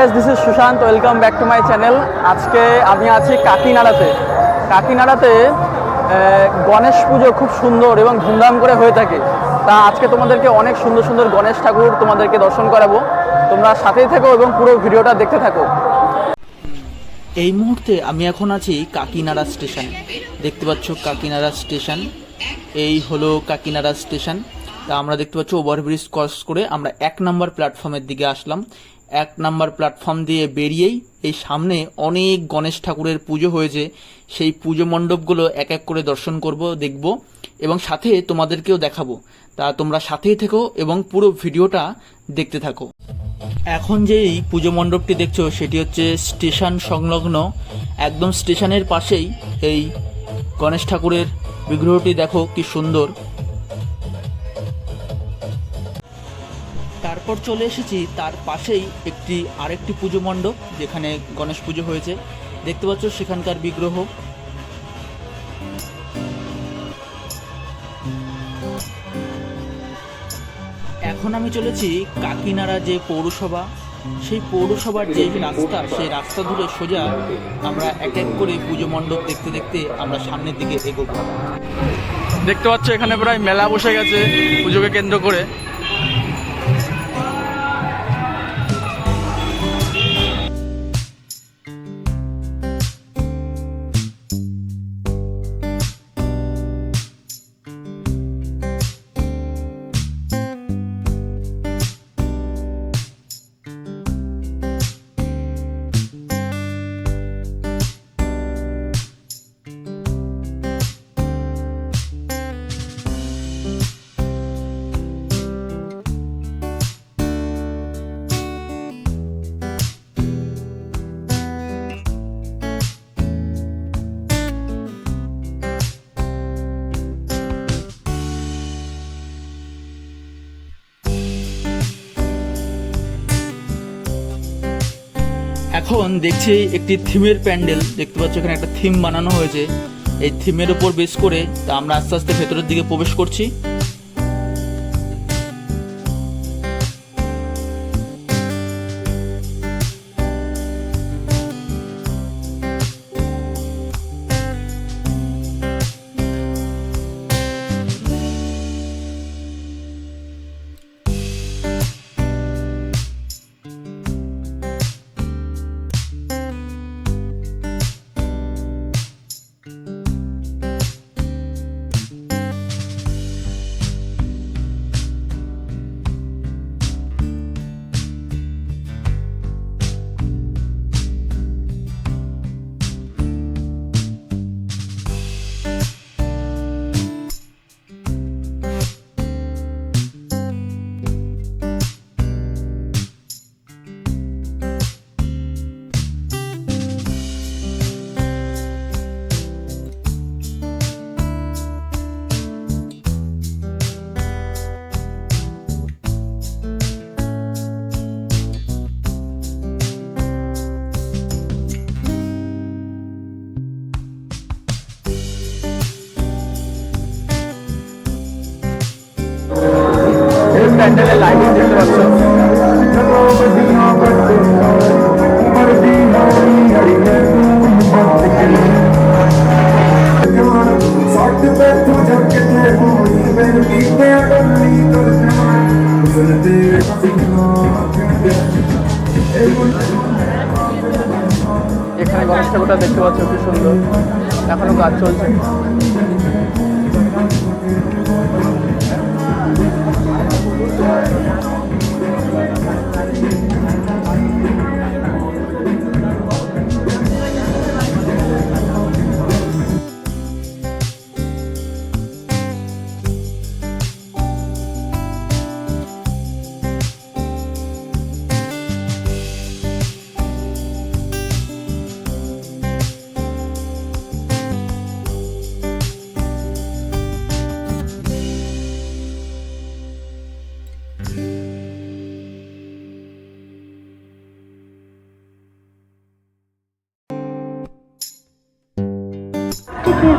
Hey guys this is Sushant welcome back to my channel আজকে আমি আছি কাকিনাড়াতে। কাকিনাড়াতে গণেশ পুজো খুব সুন্দর এবং ধুমধাম করে হয়ে থাকে। তা আজকে তোমাদেরকে অনেক সুন্দর সুন্দর গণেশ ঠাকুর তোমাদেরকে দর্শন করাবো। তোমরা সাথেই থাকো এবং পুরো ভিডিওটা দেখতে থাকো। এই মুহূর্তে আমি এখন আছি কাকিনাড়া স্টেশন। দেখতে পাচ্ছ কাকিনাড়া স্টেশন। এই হলো কাকিনাড়া স্টেশন। তা আমরা দেখতে পাচ্ছ ওভারব্রিজ ক্রস করে আমরা এক নম্বর প্ল্যাটফর্মের দিকে আসলাম। এক নাম্বার প্ল্যাটফর্ম দিয়ে বেরিয়েই এই সামনে অনেক গণেশ ঠাকুরের পুজো হয়েছে। সেই পুজো মণ্ডপগুলো এক এক করে দর্শন করব, দেখব এবং সাথে তোমাদেরকেও দেখাবো। তা তোমরা সাথেই থেকো এবং পুরো ভিডিওটা দেখতে থাকো। এখন যেই পুজো মণ্ডপটি দেখছ, সেটি হচ্ছে স্টেশন সংলগ্ন। একদম স্টেশনের পাশেই এই গণেশ ঠাকুরের বিগ্রহটি দেখো কি সুন্দর। তারপর চলে এসেছি তার পাশেই একটি আরেকটি পুজো মণ্ডপ, যেখানে গণেশ পুজো হয়েছে। দেখতে পাচ্ছ সেখানকার বিগ্রহ। এখন আমি চলেছি কাকিনাড়া যে পৌরসভা, সেই পৌরসভার যে রাস্তা, সেই রাস্তা ধরে সোজা আমরা এক এক করে পুজো মণ্ডপ দেখতে দেখতে আমরা সামনের দিকে এগোবো। দেখতে পাচ্ছ এখানে প্রায় মেলা বসে গেছে পুজোকে কেন্দ্র করে। এখন দেখছি একটি থিমের প্যান্ডেল। দেখতে পাচ্ছ এখানে একটা থিম বানানো হয়েছে। এই থিমের উপর বেশ করে তা আমরা আস্তে আস্তে ভেতরের দিকে প্রবেশ করছি। প্যান্ডেলের লাইটিং দেখতে পাচ্ছ এখানে গণেশ ঠাকুরটা দেখতে পাচ্ছ কি সুন্দর। এখনও কাজ চলছে। Amen.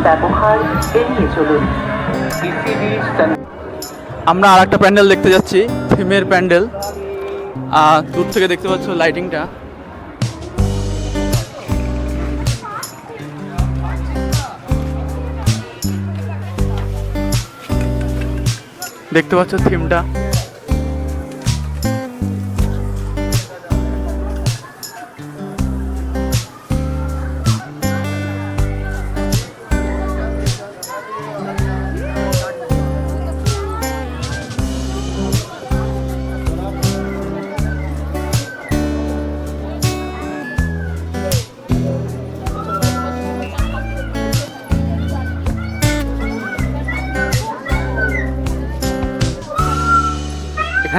ব্যবহার এড়িয়ে চলুন। আমরা আর একটা প্যান্ডেল দেখতে যাচ্ছি, থিমের প্যান্ডেল। আর দূর থেকে দেখতে পাচ্ছ লাইটিংটা দেখতে পাচ্ছ থিমটা।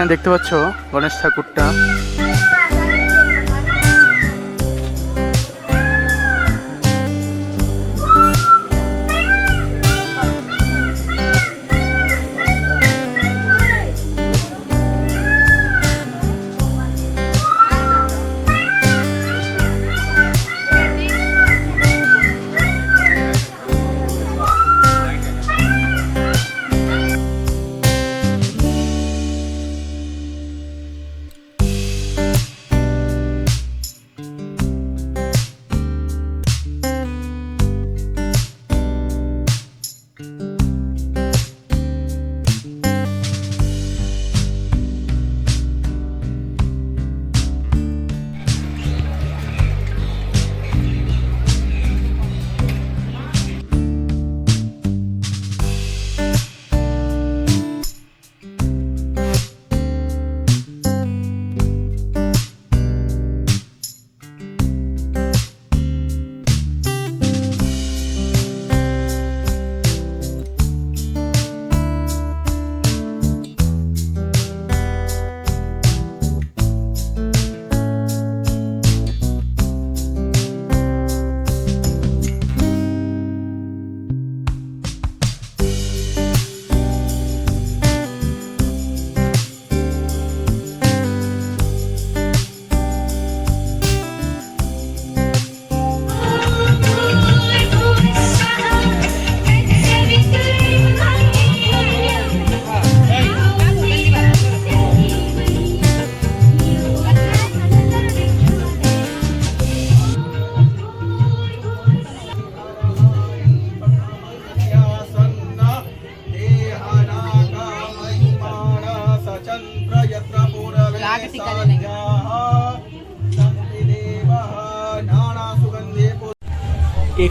এখানে দেখতে পাচ্ছ গণেশ ঠাকুরটা।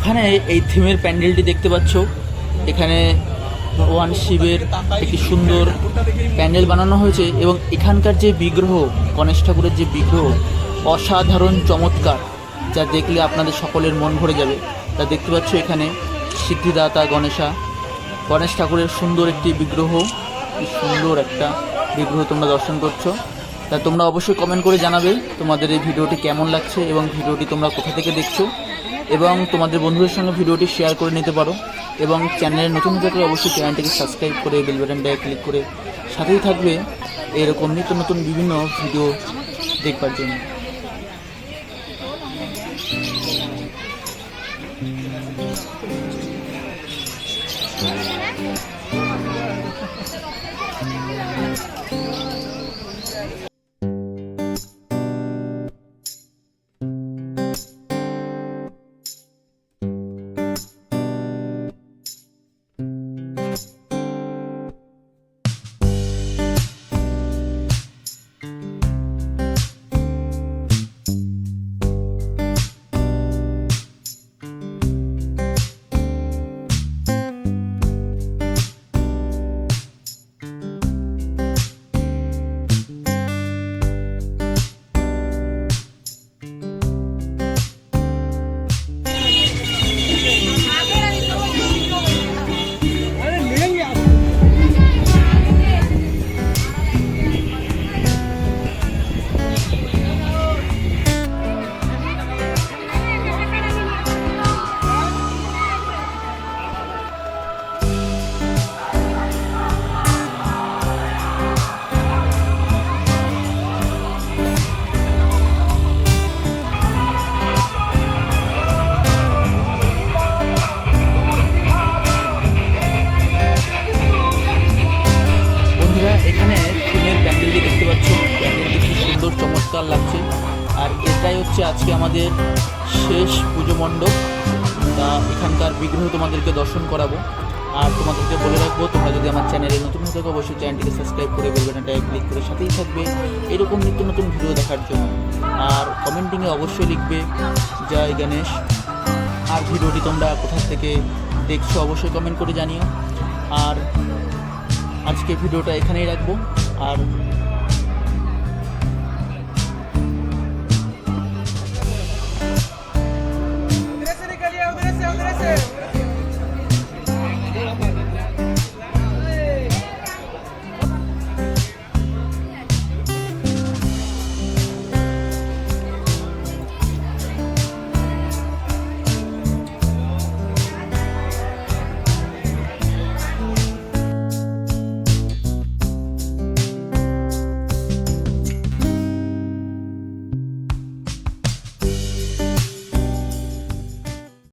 এখানে এই থিমের প্যান্ডেলটি দেখতে পাচ্ছ। এখানে ভগবান শিবের একটি সুন্দর প্যান্ডেল বানানো হয়েছে এবং এখানকার যে বিগ্রহ, গণেশ ঠাকুরের যে বিগ্রহ, অসাধারণ চমৎকার, যা দেখলে আপনাদের সকলের মন ভরে যাবে। তা দেখতে পাচ্ছ এখানে সিদ্ধিদাতা গণেশা। গণেশ ঠাকুরের সুন্দর একটি বিগ্রহ সুন্দর একটা বিগ্রহ তোমরা দর্শন করছ। তা তোমরা অবশ্যই কমেন্ট করে জানাবে তোমাদের এই ভিডিওটি কেমন লাগছে এবং ভিডিওটি তোমরা কোথা থেকে দেখছ। এবং তোমাদের বন্ধুদের সঙ্গে ভিডিওটি শেয়ার করে নিতে পারো। এবং চ্যানেলে নতুন হয়ে থাকলে অবশ্যই চ্যানেলটিকে সাবস্ক্রাইব করে বেল বাটনটায় ক্লিক করে সাথেই থাকবে। এরকম নিত্য নতুন বিভিন্ন ভিডিও দেখবার জন্য। হচ্ছে আজকে আমাদের শেষ পুজো মণ্ডপ। তা এখানকার বিগ্রহ তোমাদেরকে দর্শন করাবো। আর তোমাদেরকে বলে রাখব, তোমরা যদি আমার চ্যানেলে নতুন হয়ে থাকো, অবশ্যই চ্যানেলটিকে সাবস্ক্রাইব করে বেল বাটনটায় ক্লিক করে সাথেই থাকবে। এরকম নিত্য নতুন ভিডিও দেখার জন্য। আর কমেন্টিংয়ে অবশ্যই লিখবে, জয় গণেশ। আর ভিডিওটি তোমরা কোথা থেকে দেখছ, অবশ্যই কমেন্ট করে জানিও। আর আজকে ভিডিওটা এখানেই রাখব। আর